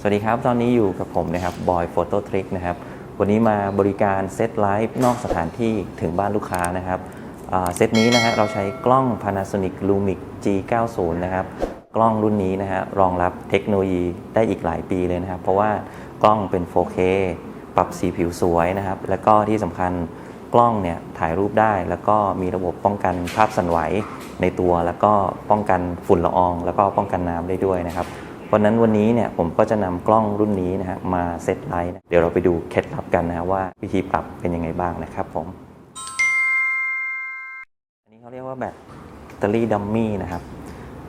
สวัสดีครับ ตอนนี้อยู่กับผมนะครับบอยโฟโต้ทริกนะครับ วันนี้มาบริการเซตไลฟ์นอกสถานที่ถึงบ้านลูกค้านะครับเซตนี้นะฮะเราใช้กล้อง Panasonic Lumix G90 นะครับ กล้องรุ่นนี้นะฮะรองรับเทคโนโลยีได้อีกหลายปีเลยนะครับ เพราะว่ากล้องเป็น 4K ปรับสีผิวสวยนะครับ แล้วก็ที่สำคัญกล้องเนี่ยถ่ายรูปได้ แล้วก็มีระบบป้องกันภาพสั่นไหวในตัว แล้วก็ป้องกันฝุ่นละออง แล้วก็ป้องกันน้ำได้ด้วยนะครับ เพราะนั้นวันนี้เนี่ยผมก็จะนำกล้องรุ่นนี้นะฮะมาเซตไลท์เดี๋ยวเราไปดูเคล็ดลับกันนะว่าวิธีปรับเป็นยังไงบ้างนะครับผม อันนี้เขาเรียกว่าแบตเตอรี่ดัมมี่นะครับ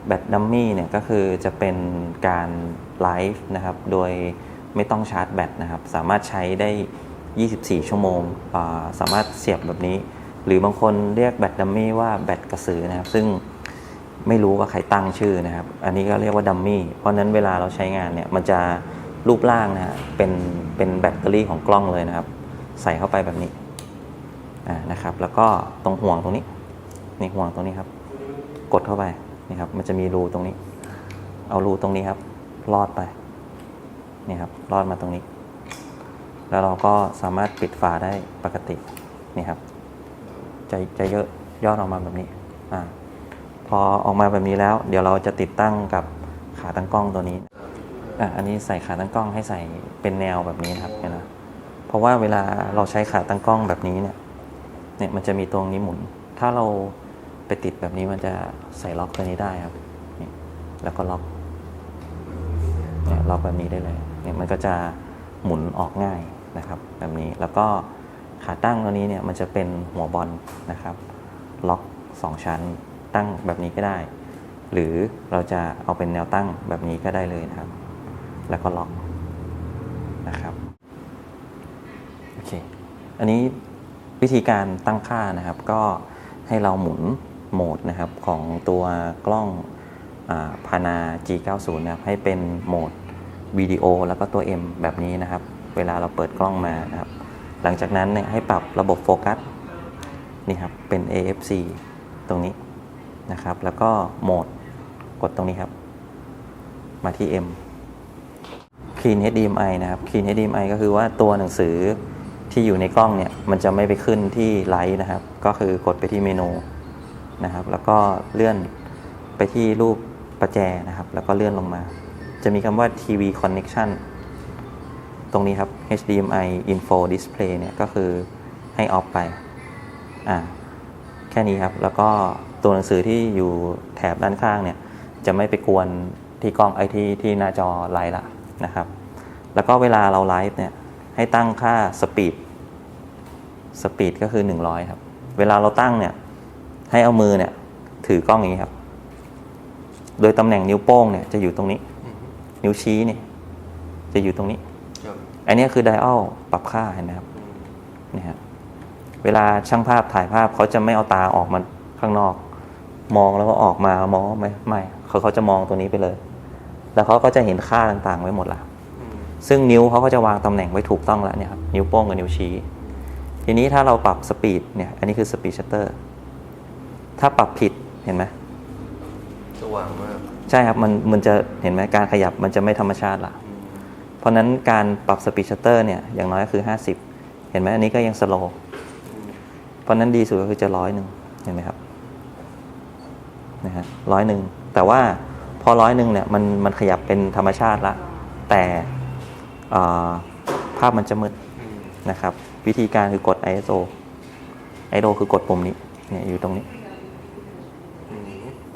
แบตดัมมี่เนี่ยก็คือจะเป็นการไลฟ์นะครับ โดยไม่ต้องชาร์จแบตนะครับ สามารถใช้ได้ 24 ชั่วโมง สามารถเสียบแบบนี้ หรือบางคนเรียกแบตดัมมี่ว่าแบตกระสือนะครับ ซึ่ง ไม่รู้ว่าใครตั้งชื่อนะครับ อันนี้ก็เรียกว่าดัมมี่ เพราะนั้นเวลาเราใช้งานเนี่ยมันจะรูปร่างนะฮะเป็นเป็นแบตเตอรี่ของกล้องเลยนะครับ ใส่เข้าไปแบบนี้นะครับ แล้วก็ตรงห่วงตรงนี้นี่ห่วงตรงนี้ครับ กดเข้าไปนี่ครับ มันจะมีรูตรงนี้ เอารูตรงนี้ครับ ลอดไปนี่ครับลอดมาตรงนี้ แล้วเราก็สามารถปิดฝาได้ปกตินี่ครับจะจะเยอะยอดออกมาแบบนี้อ่า พอออกมาแบบนี้แล้ว เดี๋ยวเราจะติดตั้งกับขาตั้งกล้องตัวนี้อะอันนี้ใส่ขาตั้งกล้องให้ใส่เป็นแนวแบบนี้นะครับเนไหมเพราะว่าเวลาเราใช้ขาตั้งกล้องแบบนี้เนี่ยเนี่ยมันจะมีตรงนี้หมุน ถ้าเราไปติดแบบนี้มันจะใส่ล็อกตัวนี้ได้ครับนี่แล้วก็ล็อกเนี่ยล็อกแบบนี้ได้เลยเนี่ยมันก็จะหมุนออกง่ายนะครับ แบบนี้แล้วก็ขาตั้งตัวนี้เนี่ยมันจะเป็นหัวบอลนะครับ ล็อก 2 ชั้น ตั้งแบบนี้ก็ได้ หรือเราจะเอาเป็นแนวตั้งแบบนี้ก็ได้เลยนะครับ แล้วก็ล็อกนะครับโอเคอันนี้วิธีการตั้งค่านะครับ ก็ให้เราหมุนโหมดนะครับของตัวกล้องพานา G90 นะครับให้เป็นโหมดวิดีโอแล้วก็ตัว M แบบนี้นะครับ เวลาเราเปิดกล้องมานะครับ หลังจากนั้นเนี่ยให้ปรับระบบโฟกัสนี่ครับเป็น AFC ตรงนี้ นะครับ แล้วก็โหมดกดตรงนี้ครับ มาที่ M Clean HDMI นะครับ Clean HDMI ก็คือว่าตัวหนังสือที่อยู่ในกล้องเนี่ย มันจะไม่ไปขึ้นที่ไลท์นะครับ ก็คือกดไปที่เมนูนะครับ แล้วก็เลื่อนไปที่รูปประแจนะครับ แล้วก็เลื่อนลงมา จะมีคำว่า TV Connection ตรงนี้ครับ HDMI Info Display เนี่ย ก็คือให้ออฟไป อ่า แค่นี้ครับ แล้วก็ ตัวหนังสือที่อยู่แถบด้านข้างเนี่ยจะไม่ไปกวนที่กล้องไอที่ที่หน้าจอไลท์ละนะครับ แล้วก็เวลาเราไลฟ์เนี่ยให้ตั้งค่าสปีดสปีดก็คือ 100 ครับ เวลาเราตั้งเนี่ยให้เอามือเนี่ยถือกล้องอย่างนี้ครับ โดยตำแหน่งนิ้วโป้งเนี่ยจะอยู่ตรงนี้ นิ้วชี้เนี่ยจะอยู่ตรงนี้ อันนี้คือไดอัลปรับค่าเห็นไหมครับนี่ฮะเวลาช่างภาพถ่ายภาพเขาจะไม่เอาตาออกมาข้างนอก มองแล้วก็ออกมามองไหมไม่เขาเขาจะมองตัวนี้ไปเลย แล้วเขาก็จะเห็นค่าต่างๆไว้หมดละอืมซึ่งนิ้วเขาก็จะวางตำแหน่งไว้ถูกต้องแล้วเนี่ยครับนิ้วโป้งกับนิ้วชี้ ทีนี้ถ้าเราปรับสปีดเนี่ย อันนี้คือสปีดชัตเตอร์ถ้าปรับผิดเห็นไหมสว่างมากใช่ครับมันมันจะเห็นไหมการขยับมันจะไม่ธรรมชาติละอืมเพราะฉะนั้นการปรับสปีดชัตเตอร์เนี่ยอย่างน้อยก็คือ 50 เห็นไหมอันนี้ก็ยังสโลว์อืมเพราะฉะนั้นดีสุดก็คือจะร้อยหนึ่งเห็นไหมครับ นะฮะร้อยหนึ่งแต่ว่าพอร้อยหนึ่งเนี่ยมันมันขยับเป็นธรรมชาติละ แต่อ่าภาพมันจะมืดอืมนะครับ วิธีการคือกด ISO ISO คือกดปุ่มนี้เนี่ยอยู่ตรงนี้อืม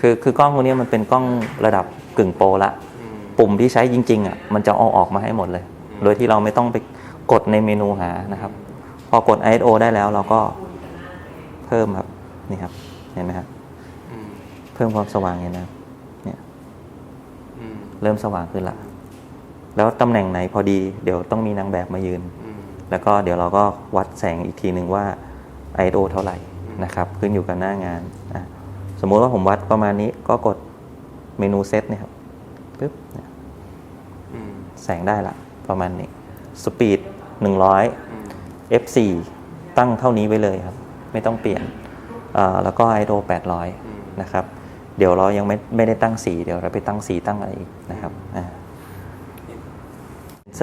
คือคือกล้องตัวนี้มันเป็นกล้องระดับกึ่งโปรละอืมปุ่มที่ใช้จริง ๆอะมันจะเอาออกมาให้หมดเลยอืมโดยที่เราไม่ต้องไปกดในเมนูหานะครับ พอกด ISO ได้แล้วเราก็เพิ่มครับ นี่ครับ เห็นไหมครับอืม เพิ่มความสว่างเห็นไหมครับเนี่ยอืมเริ่มสว่างขึ้นละ แล้วตำแหน่งไหนพอดี เดี๋ยวต้องมีนางแบบมายืนอืมแล้วก็เดี๋ยวเราก็วัดแสงอีกทีหนึ่งว่า ISO เท่าไหร่นะครับ ขึ้นอยู่กับหน้างานอะสมมุติว่าผมวัดประมาณนี้ก็กดเมนูเซตเนี่ยครับปึ๊บเนี่ยอืมแสงได้ละประมาณนี้สปีด100อืม F4 ตั้งเท่านี้ไว้เลยครับ ไม่ต้องเปลี่ยนอ่าแล้วก็ ISO อืม800 นะครับ เดี๋ยวเรายังไม่ไม่ได้ตั้งสีเดี๋ยวเราไปตั้งสีตั้งอะไรอีกนะครับอ่า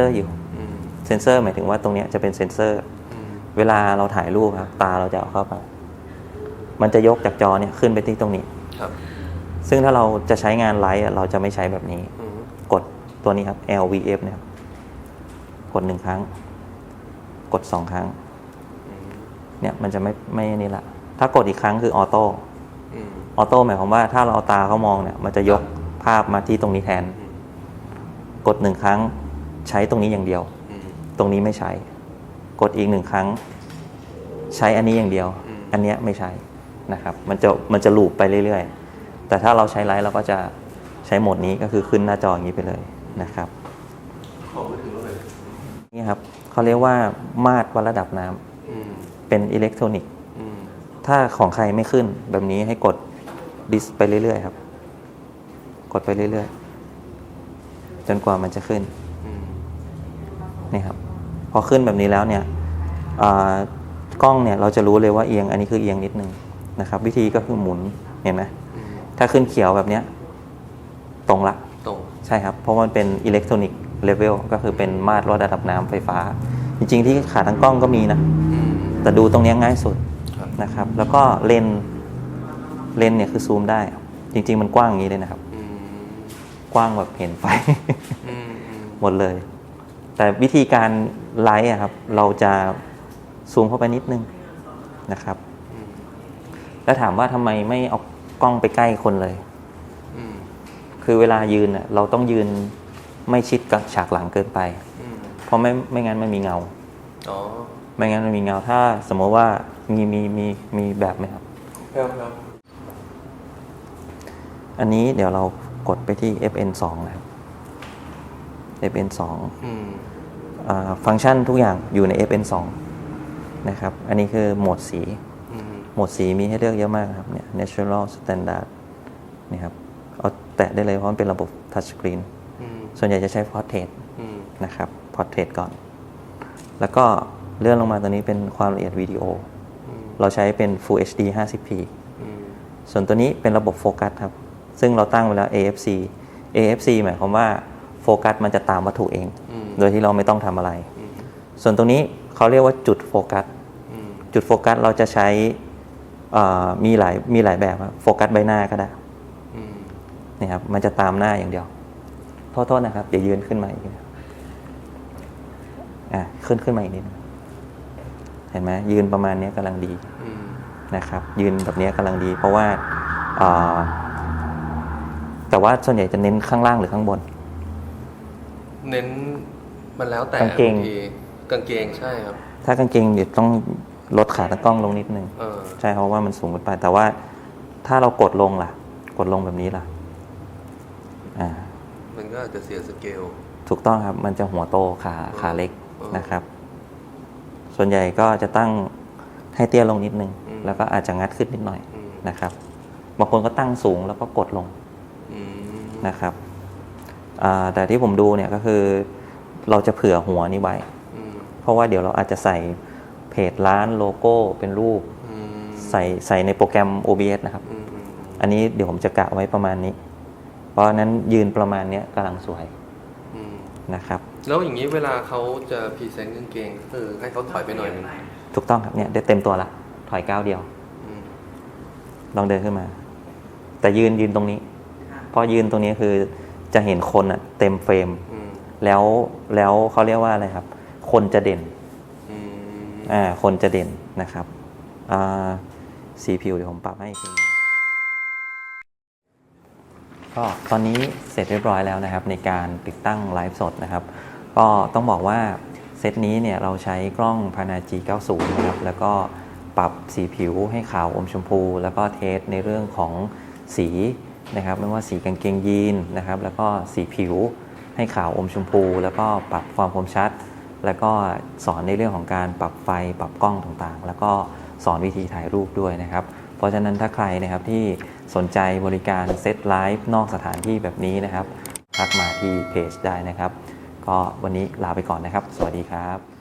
อร์อยู่อืมเซนเซอร์หมายถึงว่าตรงเนี้ยจะเป็นเซนเซอร์อืมเวลาเราถ่ายรูปครับตาเราจะเอาเข้าไปมันจะยกจากจอเนี่ยขึ้นไปที่ตรงนี้ครับซึ่งถ้าเราจะใช้งานไลท์อะเราจะไม่ใช้แบบนี้อืมกดตัวนี้ครับ LVF นะครับกดหนึ่งครั้ง กดสองครั้งอืมเนี่ยมันจะไม่ไม่นี่ละ ถ้ากดอีกครั้งคือออโต้ อืมออโต้หมายความว่าถ้าเราเอาตาเขามองเนี่ย มันจะยกภาพมาที่ตรงนี้แทนอืมกดหนึ่งครั้งใช้ตรงนี้อย่างเดียวอืมตรงนี้ไม่ใช้ กดอีกหนึ่งครั้ง ใช้อันนี้อย่างเดียวอืมอันเนี้ยไม่ใช้นะครับ มันจะมันจะลูปไปเรื่อยๆ แต่ถ้าเราใช้ไลท์เราก็จะใช้โหมดนี้ก็คือขึ้นหน้าจออย่างนี้ไปเลยนะครับขอมือถือเลยนี่ครับเขาเรียกว่ามาตรวัดระดับน้ำอืมเป็นอิเล็กทรอนิกส์อืม ถ้าของใครไม่ขึ้นแบบนี้ให้กดดิสไปเรื่อยๆครับ กดไปเรื่อยๆ จนกว่ามันจะขึ้นอืมนี่ครับ พอขึ้นแบบนี้แล้วเนี่ยอ่ากล้องเนี่ยเราจะรู้เลยว่าเอียง อันนี้คือเอียงนิดนึงนะครับ วิธีก็คือหมุนเห็นไหมอืมถ้าขึ้นเขียวแบบเนี้ย ตรงละตรงใช่ครับ เพราะมันเป็นอิเล็กทรอนิกส์เลเวลก็คือเป็นมาตรวัดระดับน้ำไฟฟ้า จริง ๆ ที่ขาตั้งกล้องก็มีนะอืมแต่ดูตรงเนี้ยง่ายสุดครับ นะครับ แล้วก็เลนส์เลนส์เนี่ยคือซูมได้ จริง ๆ มันกว้างอย่างนี้เลยนะครับ อืมกว้างแบบเห็นไฟ อืมอืมหมดเลย แต่วิธีการไลท์อะครับ เราจะซูมเข้าไปนิดนึงนะครับ อืมแล้วถามว่าทำไมไม่เอากล้องไปใกล้คนเลย อืมคือเวลายืนอะเราต้องยืนไม่ชิดกับฉากหลังเกินไป อืมเพราะไม่ไม่งั้นมันมีเงา อ๋อ ไม่งั้นมันมีเงาถ้าสมมติว่ามีมีมีมีแบบไหมครับ ครับครับอันนี้เดี๋ยวเรากดไปที่ FN 2นะครับ FN 2อืมอ่าฟังก์ชันทุกอย่างอยู่ใน FN 2นะครับ อันนี้คือโหมดสี อืมโหมดสีมีให้เลือกเยอะมากครับเนี่ย natural standard นี่ครับ เอาแตะได้เลยเพราะมันเป็นระบบ touch screen อืมส่วนใหญ่จะใช้ portrait อืมนะครับ portrait ก่อน แล้วก็ เลื่อนลงมาตัวนี้เป็นความละเอียดวิดีโออืมเราใช้เป็น Full HD 50p อืมส่วนตัวนี้เป็นระบบโฟกัสครับ ซึ่งเราตั้งไว้แล้ว AFC AFC หมายความว่าโฟกัสมันจะตามวัตถุเองอืมโดยที่เราไม่ต้องทำอะไรอืมส่วนตรงนี้เขาเรียกว่าจุดโฟกัสอืมจุดโฟกัสเราจะใช้เอ่อมีหลายมีหลายแบบครับโฟกัสใบหน้าก็ได้อืมนี่ครับมันจะตามหน้าอย่างเดียว โทษโทษนะครับ เดี๋ยวยืนขึ้นมาอีกนะครับอะขึ้นขึ้นมาอีกนิดนึง เห็นไหมยืนประมาณเนี้ยกำลังดีอืมนะครับ ยืนแบบเนี้ยกำลังดี เพราะว่าเอ่อแต่ว่าส่วนใหญ่จะเน้นข้างล่างหรือข้างบน เน้นมันแล้วแต่กางเกงบทีกางเกงใช่ครับ ถ้ากางเกงเดี๋ยวต้องลดขาตั้งกล้องลงนิดนึงเออใช่เพราะว่ามันสูงเกินไป แต่ว่าถ้าเรากดลงล่ะ กดลงแบบนี้ล่ะอ่ามันก็อาจจะเสียสเกล ถูกต้องครับ มันจะหัวโตขาขาเล็กอืมนะครับ ส่วนใหญ่ก็จะตั้งให้เตี้ยลงนิดนึง อืม แล้วก็อาจจะงัดขึ้นนิดหน่อยอืมนะครับบางคนก็ตั้งสูงแล้วก็กดลงอืมนะครับอ่าแต่ที่ผมดูเนี่ยก็คือเราจะเผื่อหัวนี้ไว้ อืมเพราะว่าเดี๋ยวเราอาจจะใส่เพจร้านโลโก้เป็นรูป อืมใส่ใส่ในโปรแกรม OBS นะครับ อืมอืมอันนี้เดี๋ยวผมจะกะไว้ประมาณนี้ เพราะฉะนั้นยืนประมาณเนี้ยกำลังสวยอืม นะครับ แล้วอย่างนี้เวลาเขาจะพรีเซนต์กางเกงก็คือให้เขาถอยไปหน่อยหนึงถูกต้องครับเนี่ยได้เต็มตัวละถอยก้าวเดียว อืมลองเดินขึ้นมา แต่ยืนยืนตรงนี้ เพราะยืนตรงนี้คือจะเห็นคนอะเต็มเฟรม อืมแล้วแล้วเขาเรียกว่าอะไรครับ คนจะเด่น อืม อ่า คนจะเด่นนะครับอ่าสีผิวเดี๋ยวผมปรับให้อีกที ก็ตอนนี้เสร็จเรียบร้อยแล้วนะครับ ในการติดตั้งไลฟ์สดนะครับ ก็ต้องบอกว่าเซตนี้เนี่ยเราใช้กล้อง p a n a g 90 นะครับ แล้วก็ปรับสีผิวให้ขาวอมชมพู แล้วก็เทสในเรื่องของสีนะครับ ไม่ว่าสีกางเกงยีนนะครับ แล้วก็สีผิวให้ขาวอมชมพู แล้วก็ปรับความคมชัด แล้วก็สอนในเรื่องของการปรับไฟปรับกล้องต่างๆ แล้วก็สอนวิธีถ่ายรูปด้วยนะครับ เพราะฉะนั้นถ้าใครนะครับที่ สนใจบริการเซตไลฟ์นอกสถานที่แบบนี้นะครับ ทักมาที่เพจได้นะครับ ก็วันนี้ลาไปก่อนนะครับ สวัสดีครับ